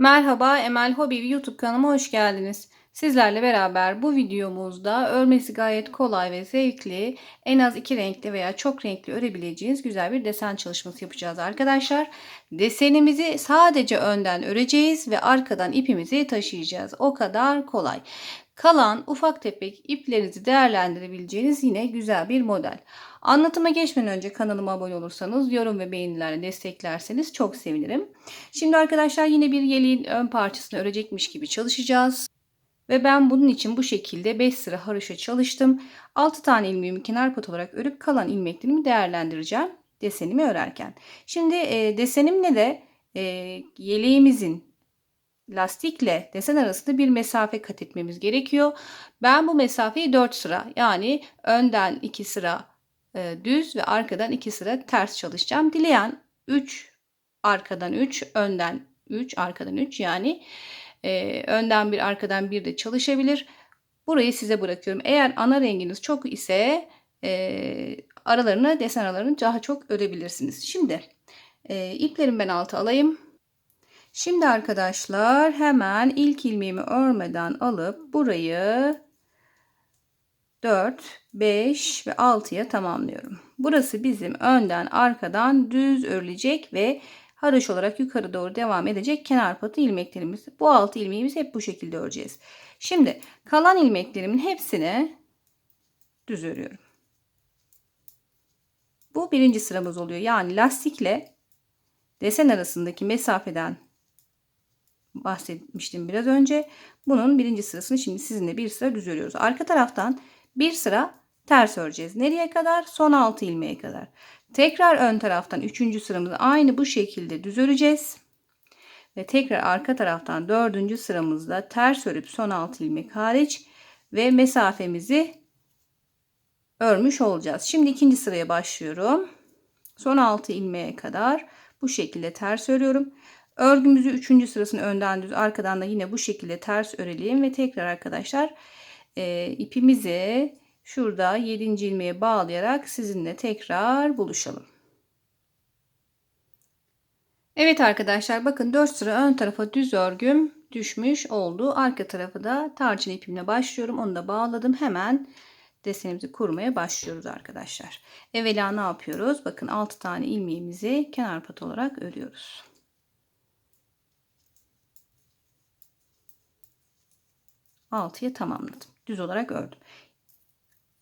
Merhaba Emel Hobi YouTube kanalıma hoş geldiniz. Sizlerle beraber bu videomuzda örmesi gayet kolay ve zevkli en az iki renkli veya çok renkli örebileceğiniz güzel bir desen çalışması yapacağız arkadaşlar. Desenimizi sadece önden öreceğiz ve arkadan ipimizi taşıyacağız. O kadar kolay. Kalan ufak tefek iplerinizi değerlendirebileceğiniz yine güzel bir model. Anlatıma geçmeden önce kanalıma abone olursanız, yorum ve beğenilerle desteklerseniz çok sevinirim. Şimdi arkadaşlar yine bir yeleğin ön parçasını örecekmiş gibi çalışacağız. Ve ben bunun için bu şekilde 5 sıra haroşa çalıştım. 6 tane ilmeğimi kenar pot olarak örüp kalan ilmeklerimi değerlendireceğim desenimi örerken. Şimdi e, desenimle de e, yeleğimizin lastikle desen arasında bir mesafe kat etmemiz gerekiyor. Ben bu mesafeyi 4 sıra yani önden 2 sıra e, düz ve arkadan 2 sıra ters çalışacağım. Dileyen 3 arkadan 3 önden 3 arkadan 3 yani e, önden bir arkadan bir de çalışabilir. Burayı size bırakıyorum. Eğer ana renginiz çok ise e, aralarını desen aralarını daha çok örebilirsiniz. Şimdi e, iplerimi ben alta alayım. Şimdi arkadaşlar hemen ilk ilmeğimi örmeden alıp burayı 4, 5 ve 6'ya tamamlıyorum. Burası bizim önden arkadan düz örülecek ve haroş olarak yukarı doğru devam edecek kenar patı ilmeklerimiz. Bu altı ilmeğimizi hep bu şekilde öreceğiz. Şimdi kalan ilmeklerimin hepsini düz örüyorum. Bu birinci sıramız oluyor. Yani lastikle desen arasındaki mesafeden bahsetmiştim biraz önce. Bunun birinci sırasını şimdi sizinle bir sıra düz örüyoruz. Arka taraftan bir sıra ters öreceğiz. Nereye kadar? Son 6 ilmeğe kadar. Tekrar ön taraftan 3. sıramızı aynı bu şekilde düz öreceğiz. Ve tekrar arka taraftan 4. sıramızda ters örüp son 6 ilmek hariç ve mesafemizi örmüş olacağız. Şimdi ikinci sıraya başlıyorum. Son 6 ilmeğe kadar bu şekilde ters örüyorum. Örgümüzü 3. sırasını önden düz arkadan da yine bu şekilde ters örelim ve tekrar arkadaşlar e, ipimizi şurada 7. ilmeğe bağlayarak sizinle tekrar buluşalım. Evet arkadaşlar bakın 4 sıra ön tarafa düz örgüm düşmüş oldu. Arka tarafı da tarçın ipimle başlıyorum. Onu da bağladım. Hemen desenimizi kurmaya başlıyoruz arkadaşlar. Evvela ne yapıyoruz? Bakın 6 tane ilmeğimizi kenar pat olarak örüyoruz. Altıya tamamladım. Düz olarak ördüm.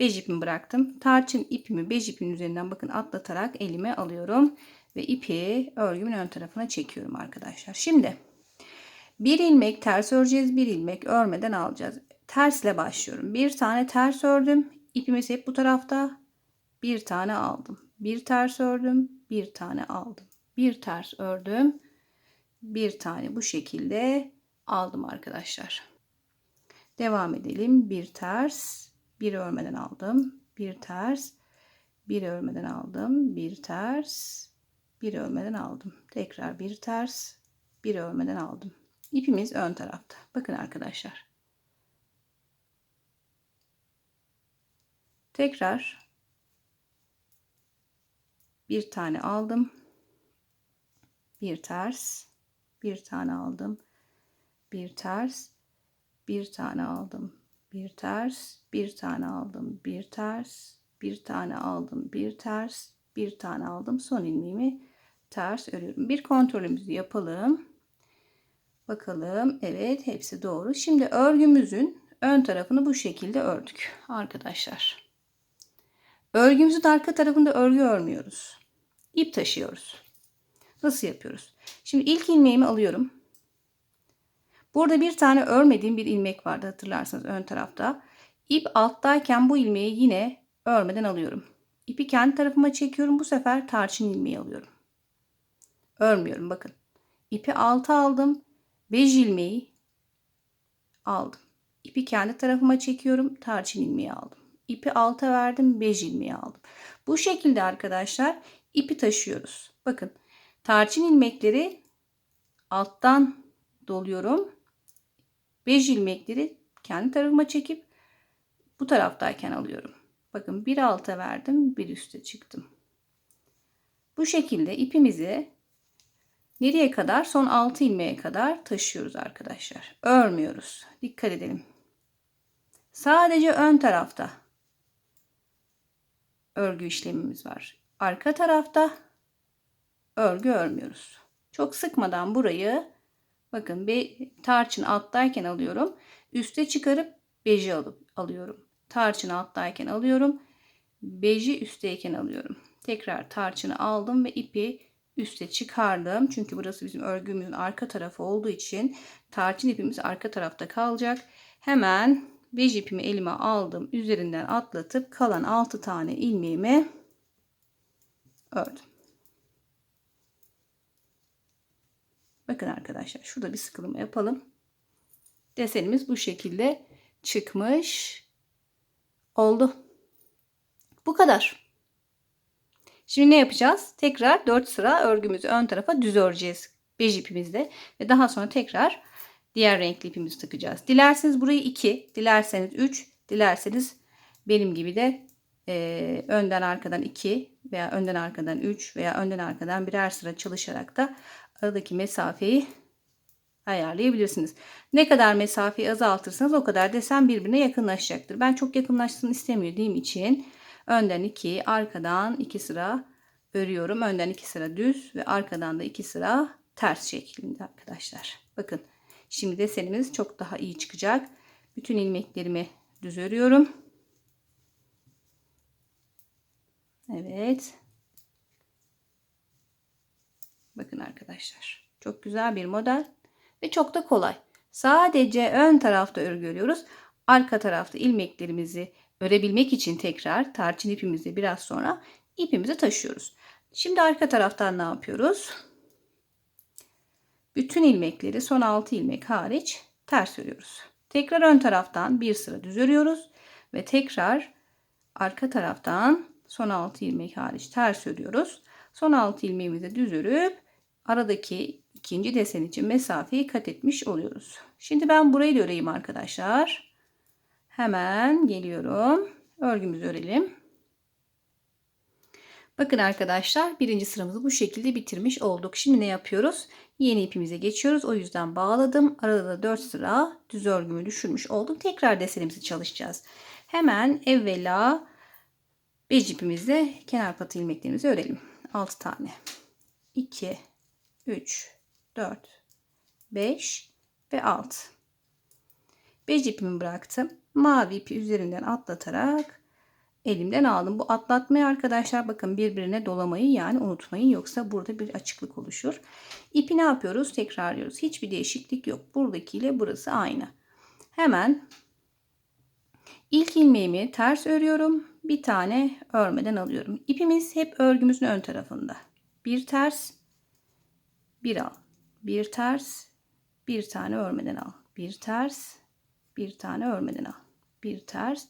Bej ipimi bıraktım. Tarçın ipimi bej ipin üzerinden bakın atlatarak elime alıyorum. Ve ipi örgümün ön tarafına çekiyorum arkadaşlar. Şimdi bir ilmek ters öreceğiz. Bir ilmek örmeden alacağız. Tersle başlıyorum. Bir tane ters ördüm. İpimiz hep bu tarafta. Bir tane aldım. Bir ters ördüm. Bir tane aldım. Bir ters ördüm. Bir tane bu şekilde aldım arkadaşlar. Devam edelim. Bir ters, bir örmeden aldım. Bir ters, bir örmeden aldım. Bir ters, bir örmeden aldım. Tekrar bir ters, bir örmeden aldım. İpimiz ön tarafta. Bakın arkadaşlar. Tekrar bir tane aldım. Bir ters, bir tane aldım. Bir ters, bir tane aldım bir ters. Bir tane aldım bir ters. Bir tane aldım bir ters. Bir tane aldım son ilmeğimi ters örüyorum. Bir kontrolümüzü yapalım. Bakalım evet hepsi doğru. Şimdi örgümüzün ön tarafını bu şekilde ördük arkadaşlar. Örgümüzün arka tarafında örgü örmüyoruz. İp taşıyoruz. Nasıl yapıyoruz? Şimdi ilk ilmeğimi alıyorum Burada bir tane örmediğim bir ilmek vardı hatırlarsanız ön tarafta. İp alttayken bu ilmeği yine örmeden alıyorum. İpi kendi tarafıma çekiyorum. Bu sefer tarçın ilmeği alıyorum. Örmüyorum bakın. İpi alta aldım. Bej ilmeği aldım. İpi kendi tarafıma çekiyorum. Tarçın ilmeği aldım. İpi alta verdim. Bej ilmeği aldım. Bu şekilde arkadaşlar ipi taşıyoruz. Bakın tarçın ilmekleri alttan doluyorum. Bej ilmekleri kendi tarafıma çekip bu taraftayken alıyorum. Bakın bir alta verdim bir üste çıktım. Bu şekilde ipimizi Nereye kadar? Son 6 ilmeğe kadar taşıyoruz arkadaşlar. Örmüyoruz. Dikkat edelim. Sadece ön tarafta örgü işlemimiz var. Arka tarafta örgü örmüyoruz. Çok sıkmadan burayı bakın bir tarçın alttayken alıyorum. Üste çıkarıp beji alıp alıyorum. Tarçını alttayken alıyorum. Beji üstteyken alıyorum. Tekrar tarçını aldım ve ipi üste çıkardım. Çünkü burası bizim örgümüzün arka tarafı olduğu için tarçın ipimiz arka tarafta kalacak. Hemen bej ipimi elime aldım. Üzerinden atlatıp kalan 6 tane ilmeğimi ördüm. Bakın arkadaşlar şurada bir sıkılma yapalım. Desenimiz bu şekilde çıkmış oldu. Bu kadar. Şimdi ne yapacağız? Tekrar 4 sıra örgümüzü ön tarafa düz öreceğiz. Bej ipimizde ve daha sonra tekrar diğer renkli ipimizi takacağız. Dilerseniz burayı 2, dilerseniz 3, dilerseniz benim gibi de e, önden arkadan 2 veya önden arkadan 3 veya önden arkadan birer sıra çalışarak da aradaki mesafeyi ayarlayabilirsiniz. Ne kadar mesafeyi azaltırsanız o kadar desen birbirine yakınlaşacaktır. Ben çok yakınlaşsın istemediğim için önden 2, arkadan 2 sıra örüyorum. Önden 2 sıra düz ve arkadan da 2 sıra ters şeklinde arkadaşlar. Bakın şimdi desenimiz çok daha iyi çıkacak. Bütün ilmeklerimi düz örüyorum. Evet. Bakın arkadaşlar. Çok güzel bir model ve çok da kolay. Sadece ön tarafta örgü örüyoruz. Arka tarafta ilmeklerimizi örebilmek için tekrar tarçın ipimizi biraz sonra ipimizi taşıyoruz. Şimdi arka taraftan ne yapıyoruz? Bütün ilmekleri son 6 ilmek hariç ters örüyoruz. Tekrar ön taraftan bir sıra düz örüyoruz ve tekrar arka taraftan son 6 ilmek hariç ters örüyoruz. Son 6 ilmeğimizi düz örüp aradaki ikinci desen için mesafeyi kat etmiş oluyoruz. Şimdi ben burayı da öreyim arkadaşlar. Hemen geliyorum. Örgümüzü örelim. Bakın arkadaşlar birinci sıramızı bu şekilde bitirmiş olduk. Şimdi ne yapıyoruz? Yeni ipimize geçiyoruz. O yüzden bağladım. Arada da 4 sıra düz örgümü düşürmüş oldum. Tekrar desenimizi çalışacağız. Hemen evvela bej ipimizle kenar patı ilmeklerimizi örelim. 6 tane. 2 3 4 5 ve 6. Bej ipimi bıraktım. Mavi ipi üzerinden atlatarak elimden aldım. Bu atlatmayı arkadaşlar bakın birbirine dolamayı yani unutmayın yoksa burada bir açıklık oluşur. İpi ne yapıyoruz? Tekrarlıyoruz. Hiçbir değişiklik yok. Buradakiyle burası aynı. Hemen ilk ilmeğimi ters örüyorum. Bir tane örmeden alıyorum. İpimiz hep örgümüzün ön tarafında. Bir ters, bir al. Bir ters, bir tane örmeden al. Bir ters, bir tane örmeden al. Bir ters,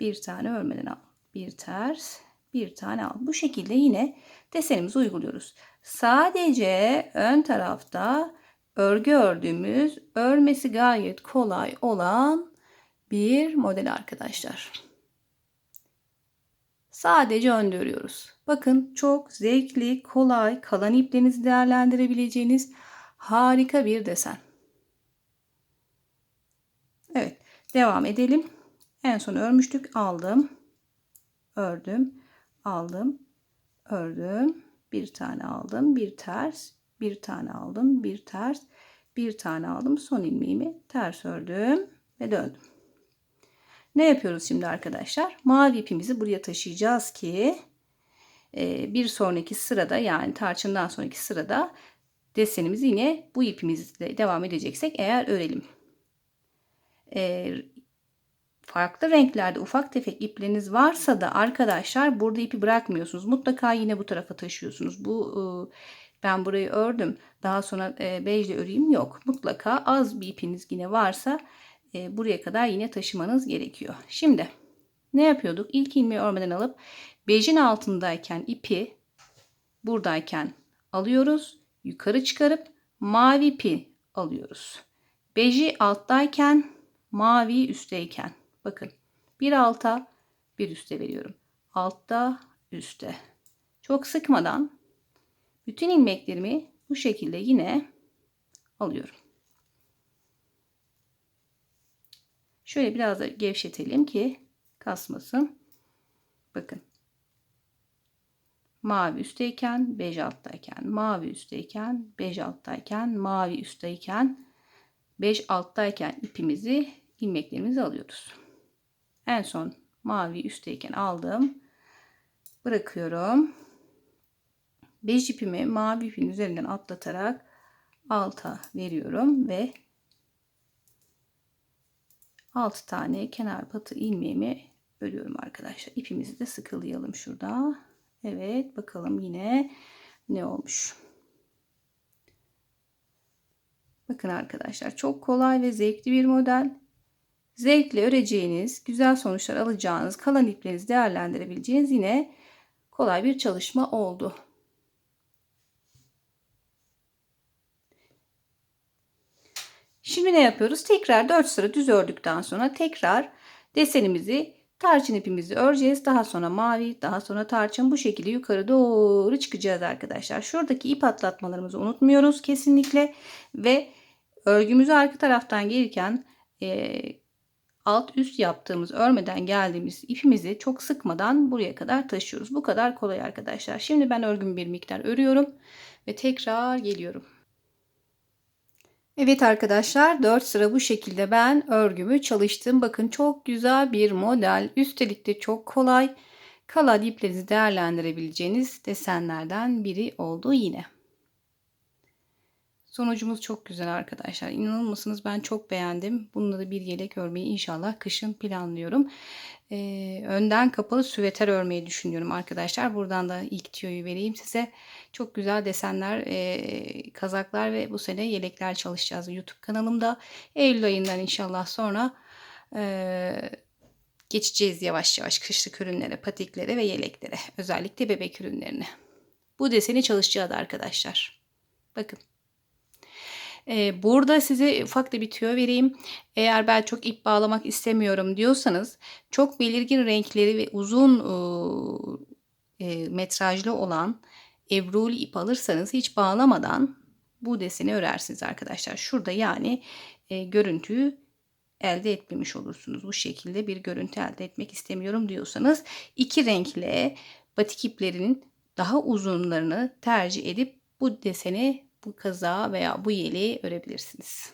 bir tane örmeden al. Bir ters, bir tane al. Bu şekilde yine desenimizi uyguluyoruz. Sadece ön tarafta örgü ördüğümüz, örmesi gayet kolay olan bir model arkadaşlar. Sadece önde örüyoruz. Bakın çok zevkli, kolay, kalan iplerinizi değerlendirebileceğiniz harika bir desen. Evet, devam edelim. En son örmüştük. Aldım. Ördüm. Aldım. Ördüm. Bir tane aldım. Bir ters. Bir tane aldım. Bir ters. Bir tane aldım. Son ilmeğimi ters ördüm ve döndüm. Ne yapıyoruz şimdi arkadaşlar? Mavi ipimizi buraya taşıyacağız ki e, bir sonraki sırada yani tarçından sonraki sırada desenimizi yine bu ipimizle devam edeceksek eğer örelim. E, farklı renklerde ufak tefek ipleriniz varsa da arkadaşlar burada ipi bırakmıyorsunuz. Mutlaka yine bu tarafa taşıyorsunuz. Bu e, ben burayı ördüm. Daha sonra bejle öreyim yok. Mutlaka az bir ipiniz yine varsa e, buraya kadar yine taşımanız gerekiyor. Şimdi ne yapıyorduk? İlk ilmeği örmeden alıp bejin altındayken ipi buradayken alıyoruz. Yukarı çıkarıp mavi ipi alıyoruz. Beji alttayken mavi üstteyken Bakın bir alta bir üste veriyorum. Altta üste. Çok sıkmadan bütün ilmeklerimi Bu şekilde yine alıyorum. Şöyle biraz da gevşetelim ki kasmasın. Bakın. Mavi üstteyken, bej alttayken, mavi üstteyken, bej alttayken, mavi üstteyken, bej alttayken ipimizi, ilmeklerimizi alıyoruz. En son mavi üstteyken aldım. Bırakıyorum. Bej ipimi mavi ipin üzerinden atlatarak alta veriyorum ve 6 tane kenar patı ilmeğimi örüyorum arkadaşlar. İpimizi de sıkılayalım şurada. Evet bakalım yine ne olmuş. Bakın arkadaşlar çok kolay ve zevkli bir model. Zevkle öreceğiniz, güzel sonuçlar alacağınız, kalan iplerinizi değerlendirebileceğiniz yine kolay bir çalışma oldu. Şimdi ne yapıyoruz? Tekrar 4 sıra düz ördükten sonra tekrar desenimizi tarçın ipimizi öreceğiz. Daha sonra mavi, daha sonra tarçın bu şekilde yukarı doğru çıkacağız arkadaşlar. Şuradaki ip atlatmalarımızı unutmuyoruz kesinlikle ve örgümüzü arka taraftan gelirken e, alt üst yaptığımız örmeden geldiğimiz ipimizi çok sıkmadan buraya kadar taşıyoruz. Bu kadar kolay arkadaşlar. Şimdi ben örgümü bir miktar örüyorum ve tekrar geliyorum. Evet arkadaşlar 4 sıra bu şekilde ben örgümü çalıştım. Bakın çok güzel bir model. Üstelik de çok kolay. Kalan iplerinizi değerlendirebileceğiniz desenlerden biri oldu yine. Sonucumuz çok güzel arkadaşlar. İnanır ben çok beğendim. Bununla da bir yelek örmeyi inşallah kışın planlıyorum. Ee, önden kapalı süveter örmeyi düşünüyorum arkadaşlar. Buradan da ilk tüyoyu vereyim size. Çok güzel desenler, e, kazaklar ve bu sene yelekler çalışacağız YouTube kanalımda. Eylül ayından inşallah sonra e, geçeceğiz yavaş yavaş kışlık ürünlere, patiklere ve yeleklere. Özellikle bebek ürünlerine. Bu deseni çalışacağız arkadaşlar. Bakın. Ee, burada size ufak da bir tüyo vereyim. Eğer ben çok ip bağlamak istemiyorum diyorsanız çok belirgin renkleri ve uzun e, metrajlı olan ebruli ip alırsanız hiç bağlamadan bu deseni örersiniz arkadaşlar. Şurada yani e, görüntüyü elde etmemiş olursunuz. Bu şekilde bir görüntü elde etmek istemiyorum diyorsanız iki renkle batik iplerinin daha uzunlarını tercih edip bu deseni bu kaza veya bu yeleği örebilirsiniz.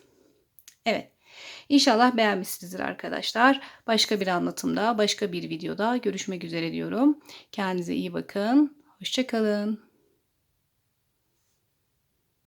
Evet. İnşallah beğenmişsinizdir arkadaşlar. Başka bir anlatımda, başka bir videoda görüşmek üzere diyorum. Kendinize iyi bakın. Hoşçakalın.